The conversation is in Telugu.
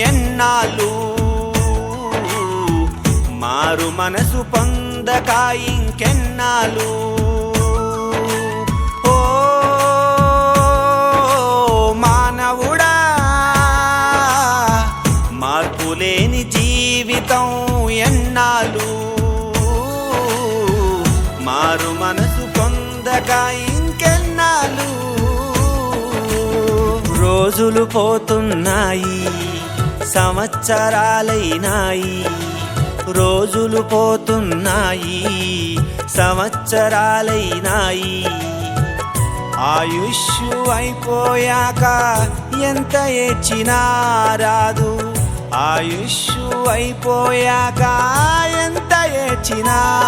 ఎన్నాళ్ళు? మారు మనసు పొందక ఇంకెన్నాళ్ళు? ఓ జీవితం మారు ఇంకెన్నాళ్ళు? రోజులు పోతున్నాయి సంవత్సరాలైనాయి రోజులు పోతున్నాయి సంవత్సరాలైనాయి. ఆయుష్ అయిపోయాక ఎంత ఏడ్చినా రాదు. ఆయుష్ అయిపోయాక ఎంత ఏడ్చినా